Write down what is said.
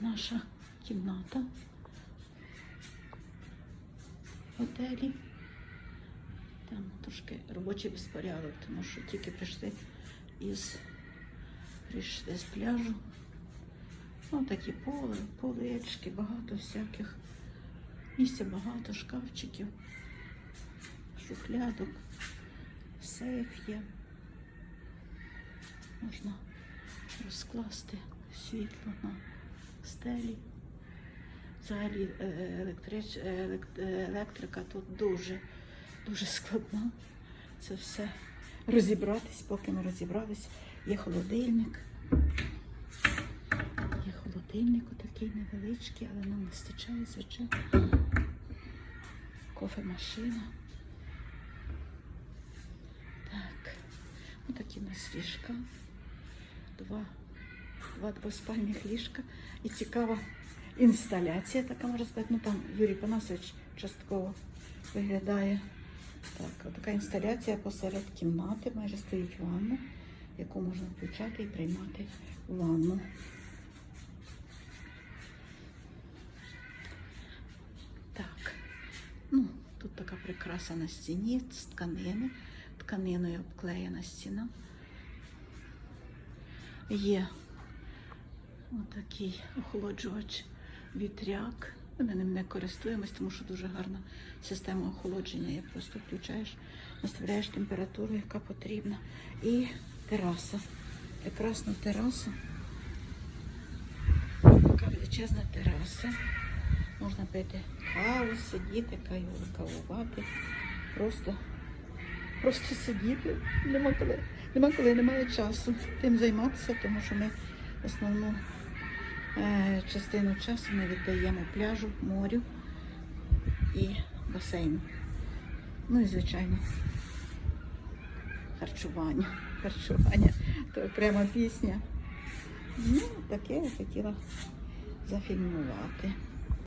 наша кімната в готелі. Там трошки робочий безпорядок, тому що тільки прийшли із, прийшли з пляжу. Ну, такі поле, полички, багато всяких. Місця багато, шкафчиків, шухлядок, сейф є. Можна розкласти світло на стелі. Взагалі е, електрич, е, елек- е, електрика тут дуже, дуже складна. Це все розібратись, поки ми розібрались. Є холодильник. Є холодильник отакий невеличкий, але нам вистачає, звичайно. Кофемашина. Так. Ось такі у нас ліжка. Два, два двоспальних ліжка. І цікава інсталяція, така можна сказати. Ну там Юрій Панасович частково виглядає. Так, така інсталяція посеред кімнати, майже стоїть ванна, яку можна включати і приймати ванну. Так, ну, тут така прикраса на стіні з тканини. Тканиною обклеєна стіна. Є отакий охолоджувач вітряк. Ми ним не користуємось, тому що дуже гарна система охолодження. Є просто включаєш, наставляєш температуру, яка потрібна. І тераса. Прекрасна тераса. Така величезна тераса. Можна пити каву, сидіти, кавувати. Просто, просто сидіти. Нема коли, нема коли, немає часу тим займатися, тому що ми основну е, частину часу ми віддаємо пляжу, морю і басейну. Ну і, звичайно, харчування. Харчування. То прямо пісня. Ну, таке я хотіла зафільмувати.